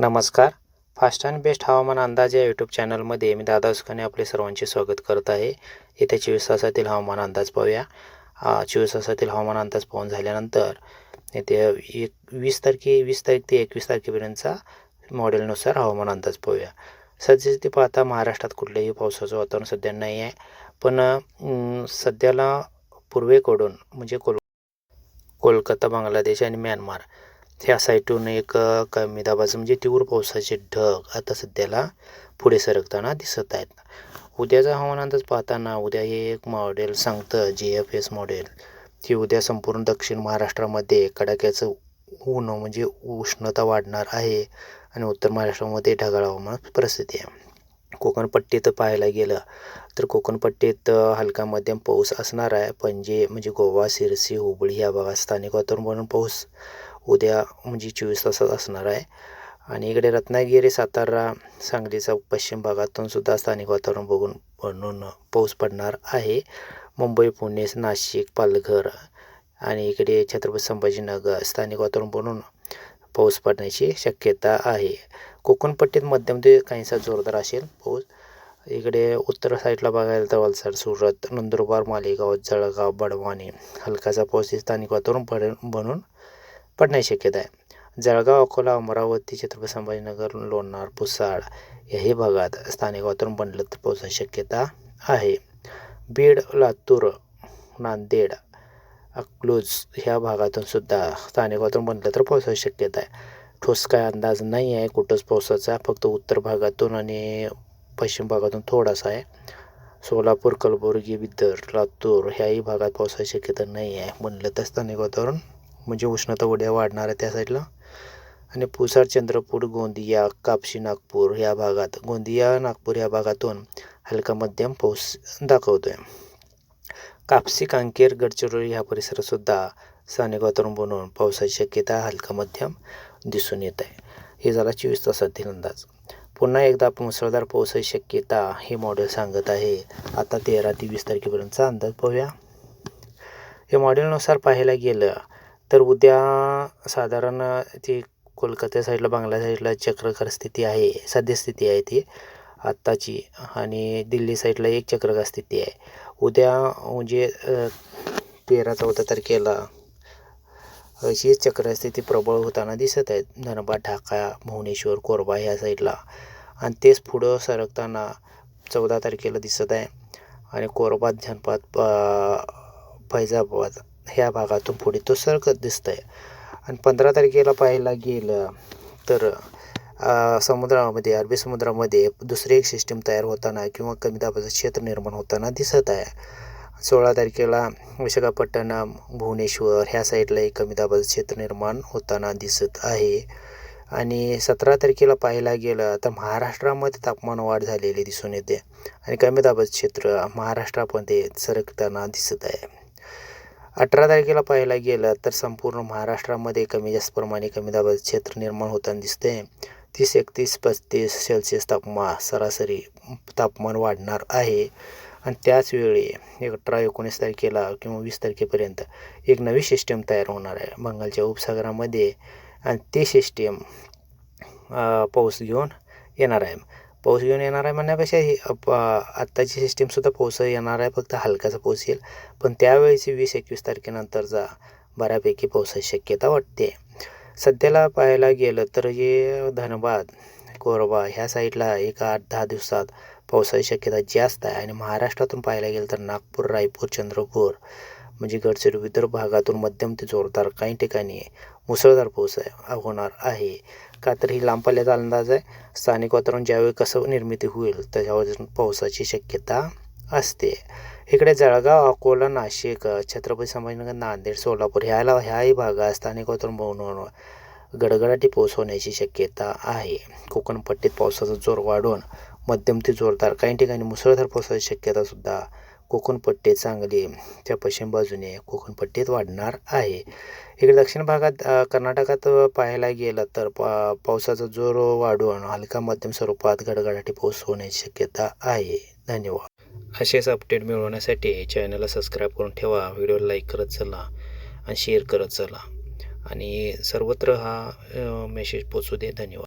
नमस्कार. Fast and best हवामान अंदाज या यूट्यूब चॅनलमध्ये मी दादा उसकाने आपले सर्वांचे स्वागत करत आहे. येत्या चोवीस तासातील हवामान अंदाज पाहूया. चोवीस तासातील हवामान अंदाज पाहून झाल्यानंतर येथे एक वीस तारखे वीस तारीख ते एकवीस तारखेपर्यंतचा मॉडेलनुसार हवामान अंदाज पाहूया. सध्यास्थिती पाहता महाराष्ट्रात कुठलंही पावसाचं वातावरण सध्या नाही आहे. पण सध्याला पूर्वेकडून म्हणजे कोल कोलकाता बांगलादेश आणि म्यानमार ह्या साईटून एक कमी दाबाचं म्हणजे तीव्र पावसाचे ढग आता सध्याला पुढे सरकताना दिसत आहेत. उद्याचा हवामान अंदाज पाहताना उद्या हे एक मॉडेल सांगतं जी एफ एस मॉडेल की उद्या संपूर्ण दक्षिण महाराष्ट्रामध्ये कडाक्याचं ऊन म्हणजे उष्णता वाढणार आहे आणि उत्तर महाराष्ट्रामध्ये ढगाळ हवामान परिस्थिती आहे. कोकणपट्टीत पाहायला गेलं तर कोकणपट्टीत हलका मध्यम पाऊस असणार आहे. पणजे म्हणजे गोवा शिरसी हुबळी या भागात स्थानिक वातावरण म्हणून पाऊस उद्या म्हणजे चोवीस तासात असणार आहे. आणि इकडे रत्नागिरी सातारा सांगलीचा पश्चिम भागातून सुद्धा स्थानिक वातावरण बघून बनून पाऊस पडणार आहे. मुंबई पुणे नाशिक पालघर आणि इकडे छत्रपती संभाजीनगर स्थानिक वातावरण बनून पाऊस पडण्याची शक्यता आहे. कोकणपट्टीत मध्यम ते काहीसा जोरदार असेल पाऊस. इकडे उत्तर साईडला बघायला तर वलसाड सुरत नंदुरबार मालेगाव जळगाव बडवानी हलकाचा पाऊस हे स्थानिक वातावरण पड बनून पडण्याची शक्यता आहे. जळगाव अकोला अमरावती छत्रपती संभाजीनगर लोणार पुसाड याही भागात स्थानिक वातावरण बनलं तर पावसाची शक्यता आहे. बीड लातूर नांदेड अकलूज ह्या भागातून सुद्धा स्थानिक वातावरण बनलं तर पावसाची शक्यता आहे. ठोस काय अंदाज नाही आहे कुठंच पावसाचा फक्त उत्तर भागातून आणि पश्चिम भागातून थोडासा आहे. सोलापूर कलबुर्गी बिदर लातूर ह्याही भागात पावसाची शक्यता नाही आहे. बनलं तर स्थानिक वातावरण म्हणजे उष्णता उड्या वाढणार आहे त्या साईडला. आणि पुसाड चंद्रपूर गोंदिया कापशी नागपूर ह्या भागात गोंदिया नागपूर ह्या भागातून हलका मध्यम पाऊस दाखवतो आहे कापसी कांकेर गडचिरोली ह्या परिसरातसुद्धा स्थानिक वातावरण बनवून पावसाची शक्यता हलका मध्यम दिसून येत आहे हे झाला चोवीस तासातील अंदाज. पुन्हा एकदा आपण मुसळधार पावसाची शक्यता हे मॉडेल सांगत आहे. आता तेरा ते वीस तारखेपर्यंतचा अंदाज पाहूया. या मॉडेलनुसार पाहायला गेलं तर उद्या साधारण ती कोलकाता साईडला बांगला साईडला चक्रकार स्थिती आहे सद्यस्थिती आहे ती आत्ताची. आणि दिल्ली साईडला एक चक्रकार स्थिती आहे. उद्या म्हणजे तेरा चौदा तारखेला अशी चक्रस्थिती प्रबळ होताना दिसत आहेत धनबाद ढाका भुवनेश्वर कोरबा ह्या साईडला. आणि तेच पुढं सरकताना चौदा तारखेला दिसत आहे. आणि कोरबा धनबाद फैजाबाद ह्या भागातून पुढे तो सरकत दिसत आहे आणि पंधरा तारखेला पाहायला गेलं तर समुद्रामध्ये अरबी समुद्रामध्ये दुसरी एक सिस्टीम तयार होताना किंवा कमी दाबाचं क्षेत्र निर्माण होताना दिसत आहे. सोळा तारखेला विशाखापट्टणम भुवनेश्वर ह्या साईडला एक कमी दाबाचं क्षेत्र निर्माण होताना दिसत आहे. आणि सतरा तारखेला पाहायला गेलं तर महाराष्ट्रामध्ये तापमान वाढ झालेली दिसून येते. आणि कमी दाबाचं क्षेत्र महाराष्ट्रामध्ये सरकताना दिसत आहे. अठरा तारखेला पाहायला गेलं तर संपूर्ण महाराष्ट्रामध्ये कमी जास्त प्रमाणे कमी दाबाचं क्षेत्र निर्माण होताना दिसते तीस एकतीस पस्तीस सेल्सिअस तापमान सरासरी तापमान वाढणार आहे. आणि त्याचवेळी एक अठरा एकोणीस तारखेला किंवा वीस तारखेपर्यंत एक नवी सिस्टीम तयार होणार आहे. बंगालच्या उपसागरामध्ये आणि ते सिस्टीम पाऊस घेऊन येणार आहे. पाऊस घेऊन येणार आहे म्हणण्यापेक्षा ही आत्ताची सिस्टीमसुद्धा पाऊस येणार आहे फक्त हलकाचा पाऊस येईल. पण त्यावेळेची वीस एकवीस तारखेनंतरचा बऱ्यापैकी पावसाची शक्यता वाटते. सध्याला पाहायला गेलं तर हे धनबाद कोरबा ह्या साईडला एक आठ दहा दिवसात पावसाची शक्यता जास्त आहे. आणि महाराष्ट्रातून पाहायला गेलं तर नागपूर रायपूर चंद्रपूर म्हणजे गडचिरोली विदर्भ भागातून मध्यम ते जोरदार काही ठिकाणी मुसळधार पाऊस होणार आहे. का तर ही लांब पल्ल्याचा अंदाज आहे. स्थानिक वातावरण ज्यावेळी कसं निर्मिती होईल त्याच्यावर पावसाची शक्यता असते. इकडे जळगाव अकोला नाशिक छत्रपती संभाजीनगर नांदेड सोलापूर ह्याला ह्याही भागात स्थानिक वातावरण बनवून गडगडाटी पाऊस होण्याची शक्यता आहे. कोकणपट्टीत पावसाचा जोर वाढून मध्यम ते जोरदार काही ठिकाणी मुसळधार पावसाची शक्यतासुद्धा कोकणपट्टे चांगली त्या पश्चिम बाजूने कोकणपट्टीत वाढणार आहे. इकडे दक्षिण भागात कर्नाटकात पाहायला गेलं तर पा पावसाचा जोर वाढून हलका मध्यम स्वरूपात गडगडाटी पाऊस होण्याची शक्यता आहे. धन्यवाद. असेच अपडेट मिळवण्यासाठी चॅनलला सबस्क्राईब करून ठेवा. व्हिडिओला लाईक करत चला आणि शेअर करत चला. आणि सर्वत्र हा मेसेज पोचू दे. धन्यवाद.